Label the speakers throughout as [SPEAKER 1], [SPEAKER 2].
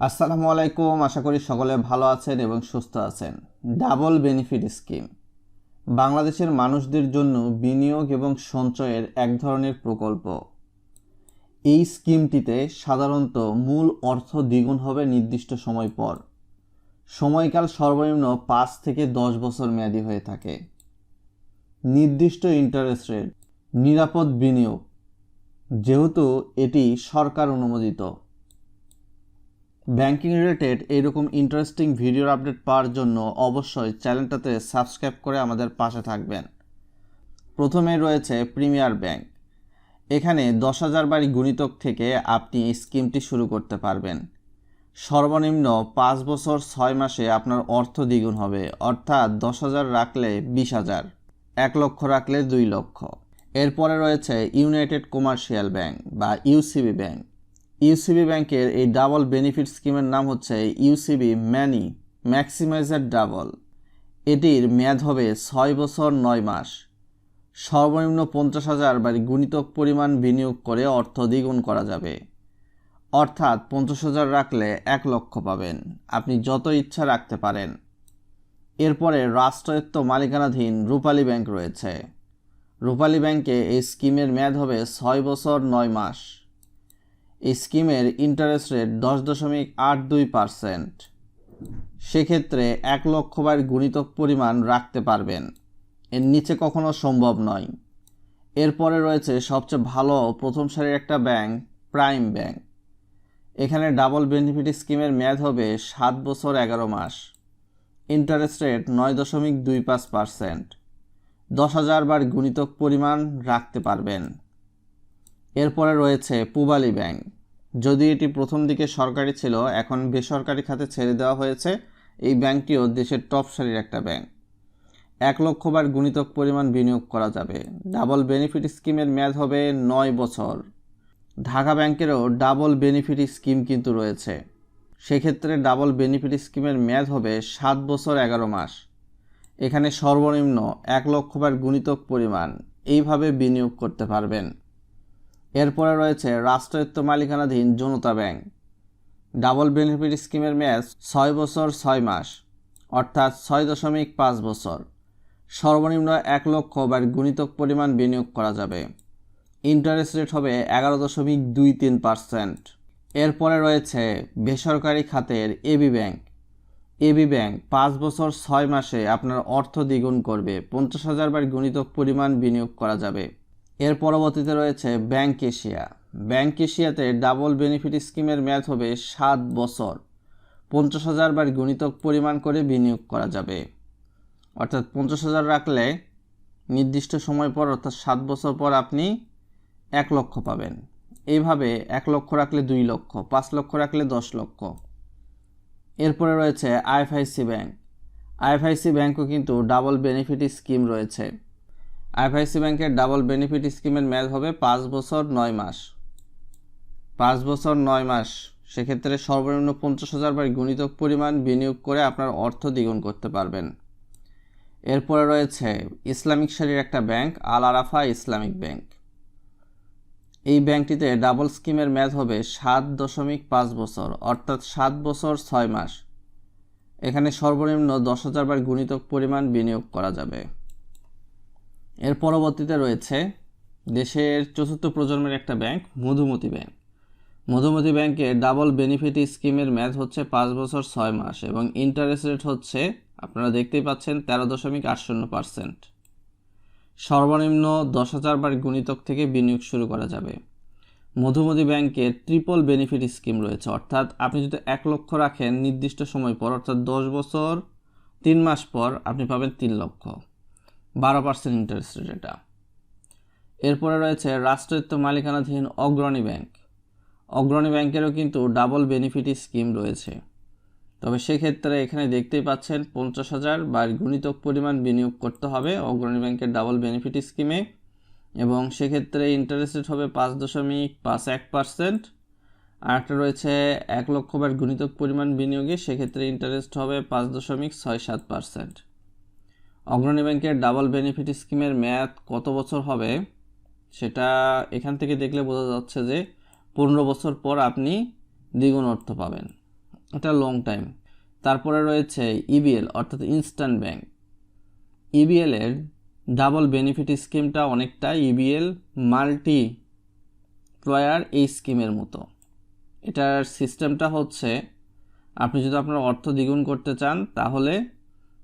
[SPEAKER 1] আসসালামু আলাইকুম, আশা করি সকলে ভালো আছেন এবং সুস্থ আছেন। Double benefit scheme. বাংলাদেশের মানুষদের জন্য বিনিয়োগ এবং সঞ্চয়ের এক ধরনের প্রকল্প। এই স্কিমটিতে সাধারণত মূল অর্থ দ্বিগুণ হবে নির্দিষ্ট সময় পর। সময়কাল সর্বনিম্ন পাঁচ থেকে দশ বছর মেয়াদী হয়ে থাকে। নির্দিষ্ট ইন্টারেস্ট রেট নিরাপদ বিনিয়োগ। যেহেতু এটি সরকার অনুমোদিত। ব্যাংকিং রিলেটেড এইরকম ইন্টারেস্টিং ভিডিওর আপডেট পাওয়ার জন্য অবশ্যই চ্যানেলটাতে সাবস্ক্রাইব করে আমাদের পাশে থাকবেন। প্রথমে রয়েছে প্রিমিয়ার ব্যাংক এখানে দশ হাজার বাড়ি গুণিতক থেকে আপনি স্কিমটি শুরু করতে পারবেন। সর্বনিম্ন পাঁচ বছর ছয় মাসে আপনার অর্থ দ্বিগুণ হবে, অর্থাৎ দশ হাজার রাখলে বিশ হাজার, এক লক্ষ রাখলে দুই লক্ষ। এরপরে রয়েছে ইউনাইটেড কমার্শিয়াল ব্যাংক বা ইউসিবি ব্যাংক ইউসিবি ব্যাংকের এই ডাবল বেনিফিট স্কিমের নাম হচ্ছে ইউসিবি ম্যানি ম্যাক্সিমাইজার ডাবল এটির মেয়াদ হবে ছয় বছর নয় মাস। সর্বনিম্ন পঞ্চাশ হাজার বা গুণিতক পরিমাণ বিনিয়োগ করে অর্থ দ্বিগুণ করা যাবে। অর্থাৎ পঞ্চাশ হাজার রাখলে এক লক্ষ পাবেন। আপনি যত ইচ্ছা রাখতে পারেন। এরপরে রাষ্ট্রায়ত্ত মালিকানাধীন রূপালী ব্যাংক রয়েছে। রূপালী ব্যাংকে এই স্কিমের মেয়াদ হবে ছয় বছর নয় মাস। স্কিমের ইন্টারেস্ট রেট দশ দশমিক আট দুই পারসেন্ট সেক্ষেত্রে এক লক্ষ বার গুণিতক পরিমাণ রাখতে পারবেন। এর নিচে কখনো সম্ভব নয়। এরপরে রয়েছে সবচেয়ে ভালো প্রথম সারির একটা ব্যাংক, প্রাইম ব্যাংক। এখানে ডাবল বেনিফিট স্কিমের মেয়াদ হবে সাত বছর এগারো মাস। ইন্টারেস্ট রেট নয় দশমিক দুই পাঁচ পারসেন্ট দশ হাজার বার গুণিতক পরিমাণ রাখতে পারবেন। এরপরে রয়েছে পুবালি ব্যাংক। যদি এটি প্রথম দিকে সরকারি ছিল, এখন বেসরকারি খাতে ছেড়ে দেওয়া হয়েছে। এই ব্যাংকটিও দেশের টপ সারির একটা ব্যাংক। এক লক্ষ বার গুণিতক পরিমাণ বিনিয়োগ করা যাবে। ডাবল বেনিফিট স্কিমের মেয়াদ হবে নয় বছর। ঢাকা ব্যাংকেরও ডাবল বেনিফিট স্কিম কিন্তু রয়েছে। সেক্ষেত্রে ডাবল বেনিফিট স্কিমের মেয়াদ হবে সাত বছর এগারো মাস। এখানে সর্বনিম্ন এক লক্ষ বার গুণিতক পরিমাণ। এইভাবে বিনিয়োগ করতে পারবেন। এরপরে রয়েছে রাষ্ট্রায়ত্ত মালিকানাধীন জনতা ব্যাংক। ডাবল বেনিফিট স্কিমের মেয়াদ ছয় বছর ছয় মাস, অর্থাৎ ছয় দশমিক পাঁচ বছর। সর্বনিম্ন এক লক্ষ বার গুণিতক পরিমাণ বিনিয়োগ করা যাবে। ইন্টারেস্ট রেট হবে এগারো দশমিক দুই তিন পার্সেন্ট। এরপরে রয়েছে বেসরকারি খাতের এবি ব্যাংক। এবি ব্যাংক পাঁচ বছর ছয় মাসে আপনার অর্থ দ্বিগুণ করবে, পঞ্চাশ হাজার বার গুণিতক পরিমাণ বিনিয়োগ করা যাবে। এর পরবর্তীতে রয়েছে ব্যাংক এশিয়া। ব্যাংক এশিয়াতে ডাবল বেনিফিট স্কিমের মেয়াদ হবে সাত বছর। পঞ্চাশ হাজার বার গুণিতক পরিমাণ করে বিনিয়োগ করা যাবে। অর্থাৎ পঞ্চাশ হাজার রাখলে নির্দিষ্ট সময় পর, অর্থাৎ সাত বছর পর আপনি এক লক্ষ পাবেন। এইভাবে এক লক্ষ রাখলে দুই লক্ষ, পাঁচ লক্ষ রাখলে দশ লক্ষ। এরপরে রয়েছে আইএফআইসি ব্যাংক। আইএফআইসি ব্যাংকও কিন্তু ডাবল বেনিফিট স্কিম রয়েছে। আইএফআইসি ব্যাংকের ডাবল বেনিফিট স্কিমের মেয়াদ হবে পাঁচ বছর নয় মাস। পাঁচ বছর নয় মাস, সেক্ষেত্রে সর্বনিম্ন পঞ্চাশ হাজার বার গুণিতক পরিমাণ বিনিয়োগ করে আপনার অর্থ দ্বিগুণ করতে পারবেন। এরপরে রয়েছে ইসলামিক সারির একটা bank, Al Arafah Islamic bank. এই ব্যাংকটিতে ডাবল স্কিমের মেয়াদ হবে সাত দশমিক পাঁচ বছর, অর্থাৎ সাত বছর ছয় মাস। এখানে সর্বনিম্ন দশ হাজার বার গুণিতক পরিমাণ বিনিয়োগ করা যাবে। এর পরবর্তীতে রয়েছে দেশের চতুর্থ প্রজন্মের একটা ব্যাংক, মধুমতি ব্যাংক। মধুমতি ব্যাংকে ডাবল বেনিফিট স্কিমের মেয়াদ হচ্ছে পাঁচ বছর ছয় মাস এবং ইন্টারেস্ট রেট হচ্ছে, আপনারা দেখতেই পাচ্ছেন, তেরো দশমিক আট শূন্য পার্সেন্ট সর্বনিম্ন দশ হাজার বার গুণিতক থেকে বিনিয়োগ শুরু করা যাবে। মধুমতি ব্যাংকের ট্রিপল বেনিফিট স্কিম রয়েছে, অর্থাৎ আপনি যদি এক লক্ষ রাখেন, নির্দিষ্ট সময় পর, অর্থাৎ দশ বছর, তিন মাস পর, আপনি পাবেন তিন লক্ষ। বারো পার্সেন্ট ইন্টারেস্ট রেট এটা। এরপরে রয়েছে রাষ্ট্রায়ত্ত মালিকানাধীন অগ্রণী ব্যাংক। অগ্রণী ব্যাংকেরও কিন্তু ডাবল বেনিফিট স্কিম রয়েছে। তবে সেক্ষেত্রে এখানে দেখতেই পাচ্ছেন পঞ্চাশ হাজার বা গুণিতক পরিমাণ বিনিয়োগ করতে হবে অগ্রণী ব্যাংকের ডাবল বেনিফিট স্কিমে এবং সেক্ষেত্রে ইন্টারেস্ট রেট হবে পাঁচ দশমিক পাঁচ এক পার্সেন্ট আর একটা রয়েছে এক লক্ষ বার গুণিতক পরিমাণ বিনিয়োগে সেক্ষেত্রে ইন্টারেস্ট হবে পাঁচ দশমিক ছয় সাত পার্সেন্ট অগ্রণী ব্যাংকের ডাবল বেনিফিট স্কিমের মেয়াদ কত বছর হবে সেটা এখান থেকে দেখলে বোঝা যাচ্ছে যে পনেরো বছর পর আপনি দ্বিগুণ অর্থ পাবেন। এটা লং টাইম তারপরে রয়েছে ইবিএল অর্থাৎ ইনস্ট্যান্ট ব্যাংক ইবিএলের ডাবল বেনিফিট স্কিমটা অনেকটা ইবিএল মাল্টি প্লয়ার এই স্কিমের মতো। এটার সিস্টেমটা হচ্ছে, আপনি যদি আপনার অর্থ দ্বিগুণ করতে চান, তাহলে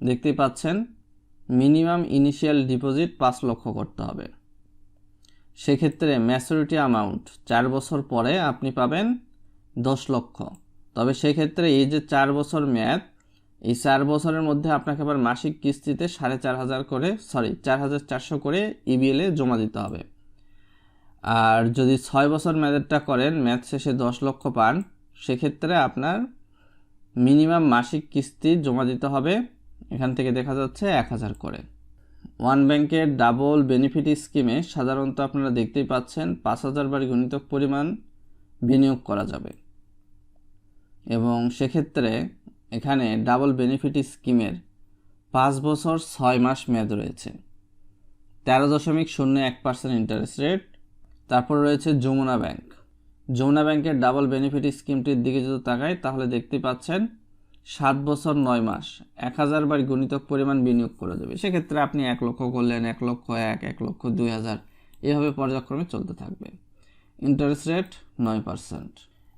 [SPEAKER 1] দেখতেই পাচ্ছেন মিনিমাম ইনিশিয়াল ডিপোজিট পাঁচ লক্ষ করতে হবে। সেক্ষেত্রে ম্যাচুরিটি অ্যামাউন্ট চার বছর পরে আপনি পাবেন দশ লক্ষ। তবে সেক্ষেত্রে এই যে চার বছর মেয়াদ, এই চার বছরের মধ্যে আপনাকে আবার মাসিক কিস্তিতে সাড়ে চার হাজার করে সরি চার হাজার চারশো করে ইবিএলে জমা দিতে হবে। আর যদি ছয় বছর মেয়াদেরটা করেন ম্যাথ শেষে দশ লক্ষ পান, সেক্ষেত্রে আপনার মিনিমাম মাসিক কিস্তি জমা দিতে হবে এখান থেকে দেখা যাচ্ছে এক হাজার করে। ওয়ান ব্যাংকের ডাবল বেনিফিট স্কিমে সাধারণত আপনারা দেখতেই পাচ্ছেন পাঁচ হাজার বার গণিতক পরিমাণ বিনিয়োগ করা যাবে। এবং সেক্ষেত্রে এখানে ডাবল বেনিফিট স্কিমের পাঁচ বছর ছয় মাস মেয়াদ রয়েছে। তেরো দশমিক শূন্য এক পার্সেন্ট ইন্টারেস্ট রেট। তারপর রয়েছে যমুনা ব্যাংক। যমুনা ব্যাংকের ডাবল বেনিফিট স্কিমটির দিকে যদি তাকাই, তাহলে দেখতে পাচ্ছেন সাত বছর নয় মাস, এক হাজার বার গণিতক পরিমাণ বিনিয়োগ করে দেবে। সেক্ষেত্রে আপনি এক লক্ষ করলেন, এক লক্ষ এক এক লক্ষ দুই হাজার। এভাবে পর্যায়ক্রমে চলতে থাকবে। ইন্টারেস্ট রেট নয় পার্সেন্ট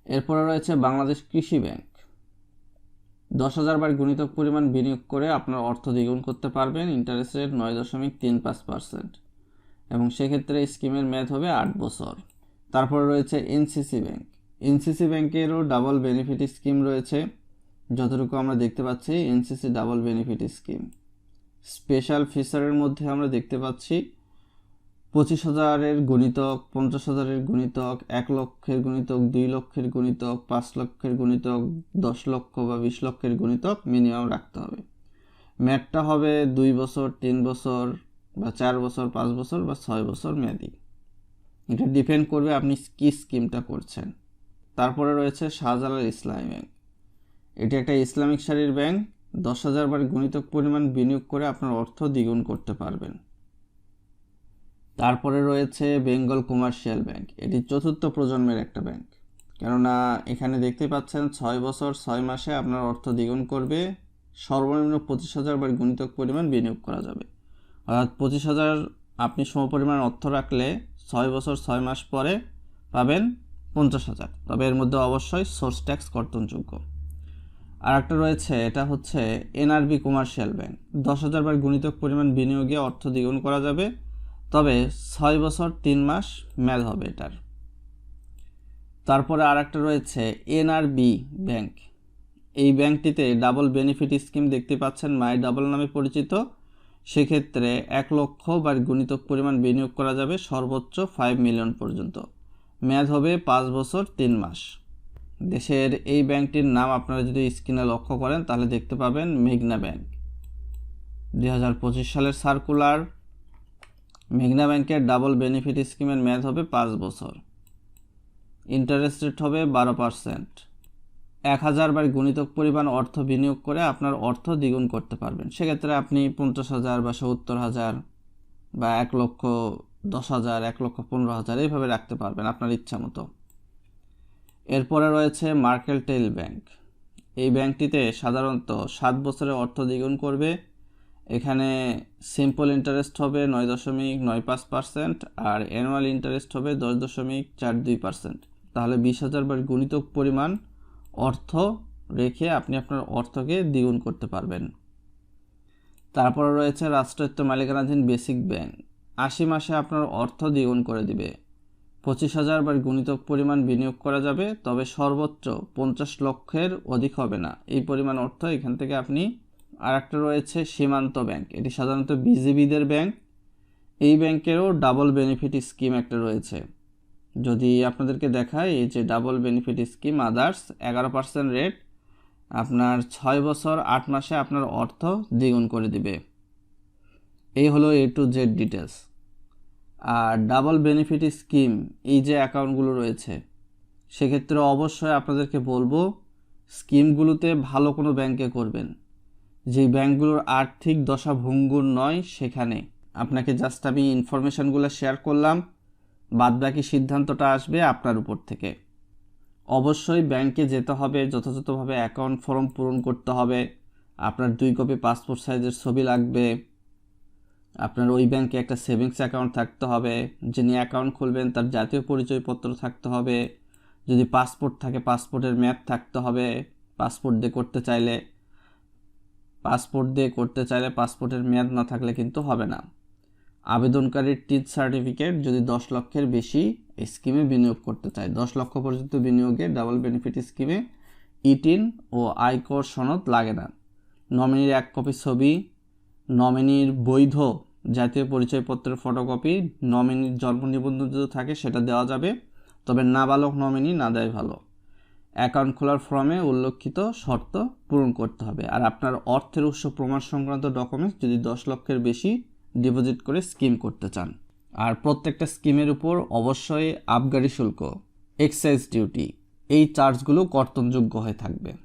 [SPEAKER 1] এরপরে রয়েছে বাংলাদেশ কৃষি ব্যাংক দশ হাজার বার গুণিতক পরিমাণ বিনিয়োগ করে আপনার অর্থ দ্বিগুণ করতে পারবেন। ইন্টারেস্ট রেট নয় দশমিক তিন পাঁচ পার্সেন্ট এবং সেক্ষেত্রে স্কিমের মেয়াদ হবে আট বছর। তারপরে রয়েছে এনসিসি ব্যাংক এনসিসি ব্যাংকেরও ডাবল বেনিফিট স্কিম রয়েছে। যতটুকু আমরা দেখতে পাচ্ছি NCC double benefit scheme special ফিচারের মধ্যে আমরা দেখতে পাচ্ছি, পঁচিশ হাজারের গণিতক, পঞ্চাশ হাজারের গণিতক, এক লক্ষের গণিতক, দুই লক্ষের গণিতক, পাঁচ লক্ষের গণিতক, দশ লক্ষ বা বিশ লক্ষের গণিতক মিনিমাম রাখতে হবে। ম্যাটটা হবে দুই বছর, তিন বছর বা চার বছর, পাঁচ বছর বা ছয় বছর মেয়াদি। এটা ডিপেন্ড করবে আপনি কী স্কিমটা করছেন। তারপরে রয়েছে শাহজালাল ইসলামী ব্যাংক। এটি একটা ইসলামিক শাড়ির ব্যাংক। দশ হাজার বার গণিতক পরিমাণ বিনিয়োগ করে আপনার অর্থ দ্বিগুণ করতে পারবেন। তারপরে রয়েছে বেঙ্গল কমার্শিয়াল ব্যাংক। এটি চতুর্থ প্রজন্মের একটা ব্যাংক। কেননা এখানে দেখতে পাচ্ছেন ছয় বছর, ছয় মাসে আপনার অর্থ দ্বিগুণ করবে। সর্বনিম্ন পঁচিশ হাজার বার গুণিতক পরিমাণ বিনিয়োগ করা যাবে। অর্থাৎ পঁচিশ হাজার আপনি সমপরিমাণ অর্থ রাখলে ছয় বছর, ছয় মাস পরে পাবেন পঞ্চাশ হাজার। তবে এর মধ্যে অবশ্যই সোর্স ট্যাক্স কর্তনযোগ্য। আর একটা রয়েছে, এটা হচ্ছে এনআরবি কমার্শিয়াল ব্যাংক। দশ হাজার বার গুণিতক পরিমাণ বিনিয়োগে অর্থ দ্বিগুণ করা যাবে, তবে ছয় বছর তিন মাস মেয়াদ হবে এটার। তারপরে আর একটা রয়েছে এনআরবি ব্যাংক। এই ব্যাংকটিতে ডাবল বেনিফিট স্কিম দেখতে পাচ্ছেন মাই ডাবল নামে পরিচিত। সেক্ষেত্রে এক লক্ষ বা গুণিতক পরিমাণ বিনিয়োগ করা যাবে সর্বোচ্চ ফাইভ মিলিয়ন পর্যন্ত। মেয়াদ হবে পাঁচ বছর তিন মাস। দেশের এই ব্যাংকটির নাম আপনারা যদি স্ক্রিনে লক্ষ্য করেন, তাহলে দেখতে পাবেন মেঘনা ব্যাংক। দু হাজার পঁচিশ সালের সার্কুলার, মেঘনা ব্যাংকের ডাবল বেনিফিট স্কিমের মেয়াদ হবে পাঁচ বছর। ইন্টারেস্ট রেট হবে বারো পার্সেন্ট। এক হাজার বার গুণিতক পরিমাণ অর্থ বিনিয়োগ করে আপনার অর্থ দ্বিগুণ করতে পারবেন। সেক্ষেত্রে আপনি পঞ্চাশ হাজার বা সত্তর হাজার বা এক লক্ষ দশ হাজার, এক লক্ষ পনেরো হাজার এইভাবে রাখতে পারবেন আপনার ইচ্ছা মতো। এরপরে রয়েছে মার্কেল টেল ব্যাংক। এই ব্যাংকটিতে সাধারণত সাত বছরে অর্থ দ্বিগুণ করবে। এখানে সিম্পল ইন্টারেস্ট হবে নয় দশমিক নয় পাঁচ পার্সেন্ট আর অ্যানুয়াল ইন্টারেস্ট হবে দশ দশমিক চার দুই পার্সেন্ট। তাহলে বিশ হাজার বার গুণিতক পরিমাণ অর্থ রেখে আপনি আপনার অর্থকে দ্বিগুণ করতে পারবেন। তারপরে রয়েছে রাষ্ট্রায়ত্ত মালিকানাধীন বেসিক ব্যাংক। আশি মাসে আপনার অর্থ দ্বিগুণ করে দিবে। পঁচিশ হাজার বার গুণিতক পরিমাণ বিনিয়োগ করা যাবে, তবে সর্বোচ্চ পঞ্চাশ লক্ষের অধিক হবে না। এই পরিমাণ অর্থ এখান থেকে আপনি আর একটা রয়েছে সীমান্ত ব্যাংক। এটি সাধারণত বিজিবিদের ব্যাংক। এই ব্যাংকেরও ডাবল বেনিফিট স্কিম একটা রয়েছে। যদি আপনাদেরকে দেখায়, এই যে ডাবল বেনিফিট স্কিম, আদার্স, এগারো পার্সেন্ট রেট, আপনার ছয় বছর আট মাসে আপনার অর্থ দ্বিগুণ করে দিবে। এই হলো এ টু জেড ডিটেলস আর ডাবল বেনিফিট স্কিম এই যে অ্যাকাউন্টগুলো রয়েছে, সেক্ষেত্রে অবশ্যই আপনাদেরকে বলব স্কিমগুলোতে ভালো কোনো ব্যাংকে করবেন। যে ব্যাংকগুলোর আর্থিক দশা ভঙ্গুর নয় সেখানে। আপনাকে জাস্ট আমি ইনফরমেশানগুলো শেয়ার করলাম, বাদবাকি সিদ্ধান্তটা আসবে আপনার উপর থেকে। অবশ্যই ব্যাংকে যেতে হবে, যথাযথভাবে অ্যাকাউন্ট ফর্ম পূরণ করতে হবে। আপনার দুই কপি পাসপোর্ট সাইজের ছবি লাগবে। আপনার ওই ব্যাংকে একটা সেভিংস অ্যাকাউন্ট থাকতে হবে, যিনি অ্যাকাউন্ট খুলবেন তার জাতীয় পরিচয়পত্র থাকতে হবে, যদি পাসপোর্ট থাকে পাসপোর্টের ম্যাপ থাকতে হবে, পাসপোর্ট দিয়ে করতে চাইলে, পাসপোর্ট দিয়ে করতে চাইলে পাসপোর্টের মেয়াদ না থাকলে কিন্তু হবে না। আবেদনকারীর টিথ সার্টিফিকেট যদি দশ লক্ষের বেশি স্কিমে বিনিয়োগ করতে চায়। দশ লক্ষ পর্যন্ত বিনিয়োগে ডাবল বেনিফিট স্কিমে ইটিন ও আয়কর সনদ লাগে না। নমিনির এক কপি ছবি নমিনির বৈধ জাতীয় পরিচয়পত্রের ফটোকপি নমিনির জন্ম নিবন্ধন যদি থাকে সেটা দেওয়া যাবে। তবে নাবালক নমিনি না দেয় ভালো। অ্যাকাউন্ট খোলার ফর্মে উল্লেখিত শর্ত পূরণ করতে হবে। আর আপনার অর্থের উৎস প্রমাণ সংক্রান্ত ডকুমেন্টস যদি দশ লক্ষের বেশি ডিপোজিট করে স্কিম করতে চান। আর প্রত্যেকটা স্কিমের উপর অবশ্যই আবগারি শুল্ক এক্সাইজ ডিউটি এই চার্জগুলো কর্তনযোগ্য হয়ে থাকবে।